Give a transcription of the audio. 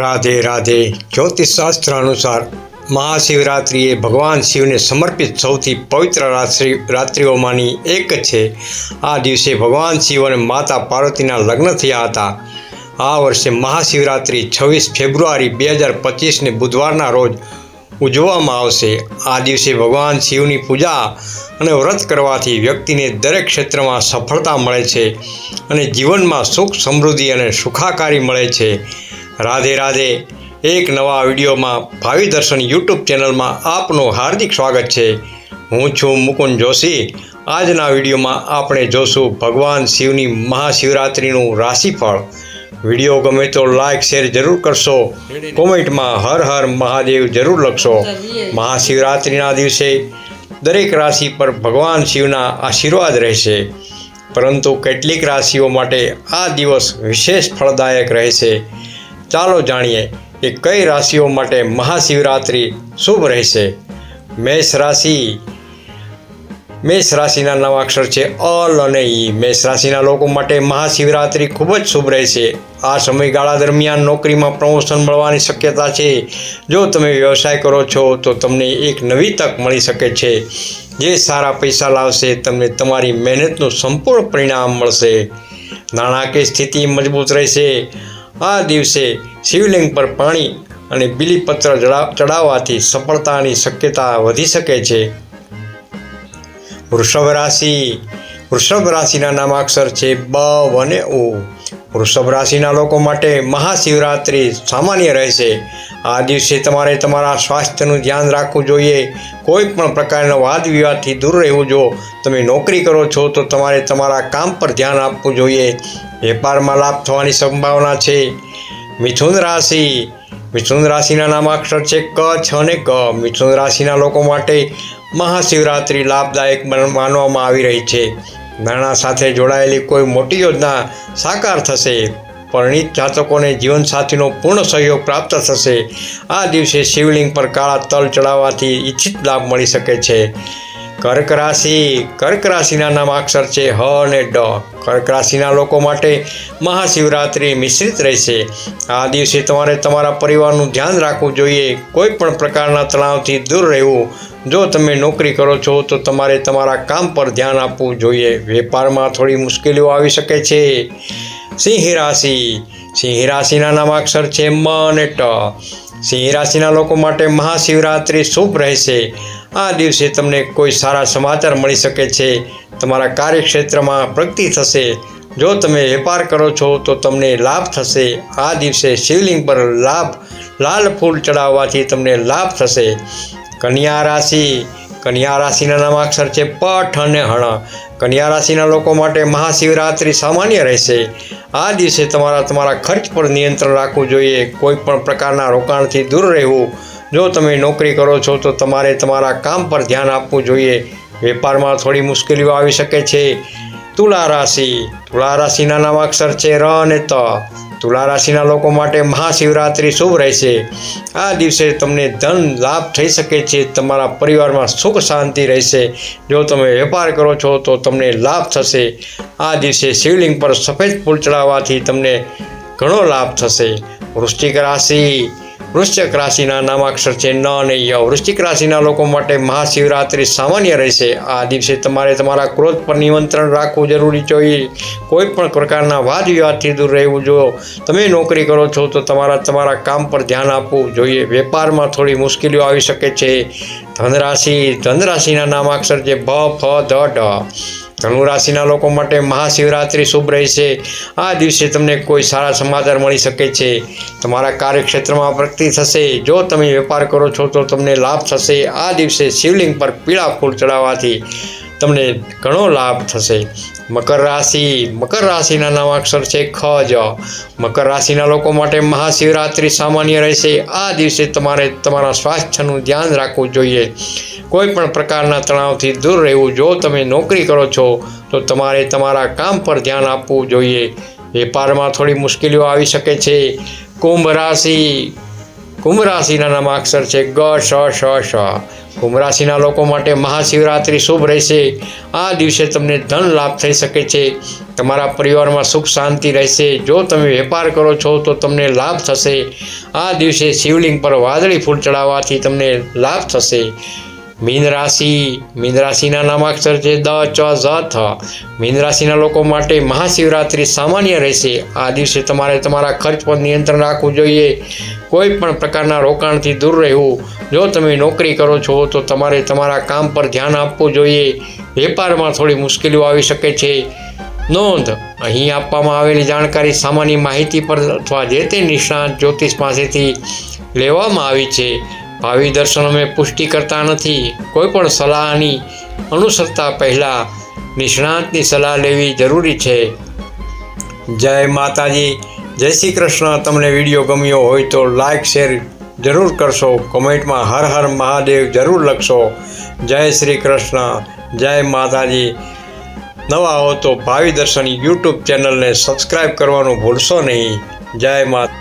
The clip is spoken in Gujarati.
રાધે રાધે જ્યોતિષશાસ્ત્ર અનુસાર મહાશિવરાત્રિ એ ભગવાન શિવને સમર્પિત સૌથી પવિત્ર રાત્રિ, રાત્રિઓમાંની એક છે. આ દિવસે ભગવાન શિવ અને માતા પાર્વતીના લગ્ન થયા હતા. આ વર્ષે મહાશિવરાત્રિ છવ્વીસ ફેબ્રુઆરી બે હજાર પચીસને બુધવારના રોજ ઉજવવામાં આવશે. આ દિવસે ભગવાન શિવની પૂજા અને વ્રત કરવાથી વ્યક્તિને દરેક ક્ષેત્રમાં સફળતા મળે છે અને જીવનમાં સુખ સમૃદ્ધિ અને સુખાકારી મળે છે. રાધે રાધે. એક નવા વિડીયોમાં ભાવિ દર્શન યુટ્યુબ ચેનલમાં આપનું હાર્દિક સ્વાગત છે. હું છું મુકુંદ જોશી. આજના વિડીયોમાં આપણે જોશું ભગવાન શિવની મહાશિવરાત્રિનું રાશિફળ. વીડિયો ગમે તો લાઇક શેર જરૂર કરશો. કોમેન્ટમાં હર હર મહાદેવ જરૂર લખશો. મહાશિવરાત્રિના દિવસે દરેક રાશિ પર ભગવાન શિવના આશીર્વાદ રહેશે. પરંતુ કેટલીક રાશિઓ માટે આ દિવસ વિશેષ ફળદાયક રહેશે. ચાલો જાણીએ કે કઈ રાશિઓ માટે મહાશિવરાત્રિ શુભ રહેશે. મેષ રાશિ. મેષ રાશિના નવા અક્ષર છે અલ અને ઈ. મેષ રાશિના લોકો માટે મહાશિવરાત્રિ ખૂબ જ શુભ રહેશે. આ સમયગાળા દરમિયાન નોકરીમાં પ્રમોશન મળવાની શક્યતા છે. જો તમે વ્યવસાય કરો છો, તો તમને એક નવી તક મળી શકે છે. જે સારા પૈસા લાવશે, તમને તમારી મહેનતનું સંપૂર્ણ પરિણામ મળશે. નાણાકીય સ્થિતિ મજબૂત રહેશે. આ દિવસે શિવલિંગ પર પાણી અને બીલીપત્ર ચડાવવાથી સફળતાની શક્યતા વધી શકે છે. વૃષભ રાશિ વૃષભ રાશિના નામાક્ષર છે બ અને ઉ. વૃષભ રાશિના લોકો માટે મહાશિવરાત્રિ સામાન્ય રહેશે. આ દિવસે તમારે તમારા સ્વાસ્થ્યનું ધ્યાન રાખવું જોઈએ. કોઈ પણ પ્રકારના વાદ વિવાદથી દૂર રહેવું જો તમે નોકરી કરો છો, તો તમારે તમારા કામ પર ધ્યાન આપવું જોઈએ. વેપારમાં લાભ થવાની સંભાવના છે. મિથુન રાશિ. મિથુન રાશિના નામાક્ષર છે ક, છ અને ક મિથુન રાશિના લોકો માટે મહાશિવરાત્રિ લાભદાયક માનવામાં આવી રહી છે. નાણાં સાથે જોડાયેલી કોઈ મોટી યોજના સાકાર થશે, પરિણીત જાતકોને જીવનસાથીનો પૂર્ણ સહયોગ પ્રાપ્ત થશે. આ દિવસે શિવલિંગ પર કાળા તલ ચડાવવાથી ઈચ્છિત લાભ મળી શકે છે. કર્ક રાશિ, કર્ક રાશિના નામ અક્ષર છે હ અને ડ. કર્ક રાશિના લોકો માટે મહાશિવરાત્રિ મિશ્રિત રહેશે. આ દિવસે તમારે તમારા પરિવારનું ધ્યાન રાખવું જોઈએ. કોઈ પણ પ્રકારના તણાવથી દૂર રહેવું જો તમે નોકરી કરો છો, તો તમારે તમારા કામ પર ધ્યાન આપવું જોઈએ. વેપારમાં થોડી મુશ્કેલીઓ આવી શકે છે. સિંહ રાશિ. સિંહ રાશિના નામાક્ષર છે મ અને ટ. સિંહ રાશિના લોકો માટે મહાશિવરાત્રિ શુભ રહેશે. આ દિવસે તમને કોઈ સારા સમાચાર મળી શકે છે. તમારા કાર્યક્ષેત્રમાં પ્રગતિ થશે. જો તમે વેપાર કરો છો, તો તમને લાભ થશે. આ દિવસે શિવલિંગ પર લાભ, લાલ ફૂલ ચડાવવાથી તમને લાભ થશે. કન્યા રાશિ, કન્યા રાશિના નામાક્ષર છે પઠ અને હણ. કન્યા રાશિના લોકો માટે મહાશિવરાત્રિ સામાન્ય રહેશે. આ દિવસે તમારા તમારા ખર્ચ પર નિયંત્રણ રાખવું જોઈએ. કોઈ પણ પ્રકારના રોકાણથી દૂર રહેવું. જો તમે નોકરી કરો છો, તો તમારે તમારા કામ પર ધ્યાન આપવું જોઈએ. વેપારમાં થોડી મુશ્કેલીઓ આવી શકે છે. તુલા રાશિ, તુલા રાશિના નામાક્ષર છે ર અને ત. તુલા રાશિના લોકો માટે મહાશિવરાત્રિ શુભ રહેશે. આ દિવસે તમને ધન લાભ થઈ શકે છે, તમારા પરિવારમાં સુખ શાંતિ રહેશે. જો તમે વેપાર કરો છો, તો તમને લાભ થશે. આ દિવસે શિવલિંગ પર સફેદ ફૂલ ચડાવવાથી તમને ઘણો લાભ થશે. વૃષ્ટિક રાશિ વૃશ્ચિક રાશિના નામાક્ષર છે ન અને ય. વૃશ્ચિક રાશિના લોકો માટે મહાશિવરાત્રિ સામાન્ય રહેશે. આ દિવસે તમારે તમારા ક્રોધ પર નિયંત્રણ રાખવું જરૂરી જોઈએ. કોઈ પણ પ્રકારના વાદ વિવાદથી દૂર રહેવું જો તમે નોકરી કરો છો, તો તમારા તમારા કામ પર ધ્યાન આપવું જોઈએ. વેપારમાં થોડી મુશ્કેલીઓ આવી શકે છે. ધનરાશિ, ધનરાશિના નામાક્ષર છે ભ ફ, ધ ઢ ધનુ રાશિના લોકો માટે મહાશિવરાત્રિ શુભ રહેશે. આ દિવસે તમને કોઈ સારા સમાચાર મળી શકે છે. તમારા કાર્યક્ષેત્રમાં પ્રગતિ થશે. જો તમે વેપાર કરો છો, તો તમને લાભ થશે. આ દિવસે શિવલિંગ પર પીળા ફૂલ ચડાવવાથી તમને ઘણો લાભ થશે. મકર રાશિ, મકર રાશિના નામાક્ષર છે ખ, જ. મકર રાશિના લોકો માટે મહાશિવરાત્રિ સામાન્ય રહેશે. આ દિવસે તમારે તમારા સ્વાસ્થ્યનું ધ્યાન રાખવું જોઈએ. કોઈ પણ પ્રકારના તણાવથી દૂર રહેવું, જો તમે નોકરી કરો છો, તો તમારે તમારા કામ પર ધ્યાન આપવું જોઈએ. વેપારમાં થોડી મુશ્કેલીઓ આવી શકે છે. કુંભ રાશિ, કુંભ રાશિના નામાક્ષર છે ગ, શ શ શ. કુંભ રાશિના લોકો માટે મહાશિવરાત્રિ શુભ રહેશે. આ દિવસે તમને ધન લાભ થઈ શકે છે. તમારા પરિવારમાં સુખ શાંતિ રહેશે. જો તમે વેપાર કરો છો, તો તમને લાભ થશે. આ દિવસે શિવલિંગ પર વાદળી ફૂલ ચડાવવાથી તમને લાભ થશે. મીન રાશિ, મીન રાશિના નામાક્ષર છે દ, ચ, ઝ, થ. મીન રાશિના લોકો માટે મહાશિવરાત્રિ સામાન્ય રહેશે. આ દિવસે તમારે તમારા ખર્ચ પર નિયંત્રણ રાખવું જોઈએ. કોઈ પણ પ્રકારના રોકાણથી દૂર રહેવું. જો તમે નોકરી કરો છો, તો તમારે તમારા કામ પર ધ્યાન આપવું જોઈએ. વેપારમાં થોડી મુશ્કેલીઓ આવી શકે છે. નોંધ, અહીં આપવામાં આવેલી જાણકારી સામાન્ય માહિતી પર અથવા જે તે નિષ્ણાત જ્યોતિષ પાસેથી લેવામાં આવી છે. ભાવિ દર્શન અમે પુષ્ટિ કરતા નથી. કોઈ પણ સલાહની અનુસરતા પહેલાં નિષ્ણાતની સલાહ લેવી જરૂરી છે. જય માતાજી. જય શ્રી કૃષ્ણ. તમને વીડિયો ગમ્યો હોય તો લાઇક શેર જરૂર કરશો. કોમેન્ટમાં હર હર મહાદેવ જરૂર લખશો. જય શ્રી કૃષ્ણ. જય માતાજી. નવા હો તો ભાવિ દર્શન યુટ્યુબ ચેનલને સબસ્ક્રાઈબ કરવાનું ભૂલશો નહીં. જય માતા